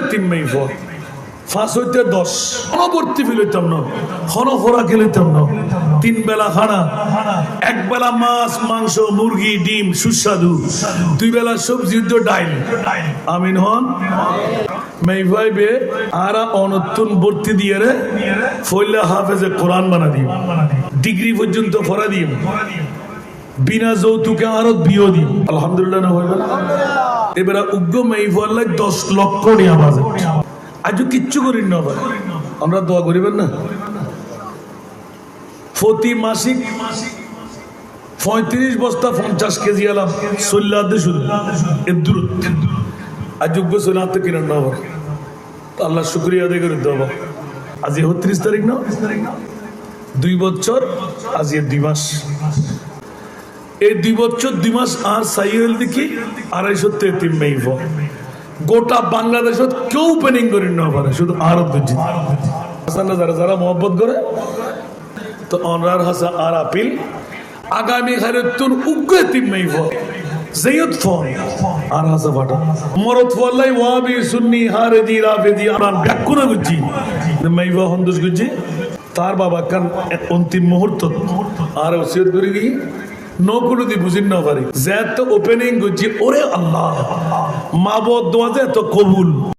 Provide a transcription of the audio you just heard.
এতিম মেই ফ ফাঁস হইতে দশ। অনবর্তী ফিলইতাম না। হন ফোরা খেলিতাম না। তিন বেলা খানা। এক বেলা মাছ, মাংস, মুরগি, ডিম, সুস্বাদু। দুই বেলা সবজি ডাইল। আমিন হন। মেই ভাইবে, আরা অনতুন ভর্তি দিয়ে রে, ফইলা হাফেজে কোরআন বানা দিও ডিগ্রি পর্যন্ত ফরা দিও বিনা যৌতুকে আরও বিয়ে দিও আলহামদুলিল্লাহ না হইবে এবারে উগ্র মেই ফলে দশ লক্ষ নিয়ে বাজে আজও কিচ্ছু করিন না আমরা দোয়া করিবেন না? প্রতি মাসিক পঁয়ত্রিশ বস্তা পঞ্চাশ কেজি এলাম সল্লাদে শুধু। এর দূরত্ব। আর যোগ্য সোনাতে কিনেন না আবার আল্লাহ শুক্রিয়া আদায় করে দেবো আজ একত্রিশ তারিখ না? দুই বছর আজ দুই মাস। এই দুই বছর, দুই মাস আর সাইকেল দেখি আড়াইশো তেতিম মেইব গোটা বাংলাদেশত কেউ পেনিং করি না পারে, শুধু আরব বুঝি হাসানরা যারা যারা মহব্বত করে, তো অনরার হাসা আর আপিল। আগামী হারে তুন উগ্র এতিম মেইব জেয়ত ফোন আর হাসা ফাটা। মরত ফলাই ওয়াবি সুন্নি হারে দি রাফে দি আরান ব্যাকুনা গুজি মেইব হন্দুস গুজি তার বাবা কান অন্তিম মুহূর্ত আর ওসিয়ত করে গিয়ে নৌকুলো দি বুঝিন না পারি যে এত ওপেনিং করছি ওরে আল্লাহ। মা বদ দোয়া যে এত কবুল।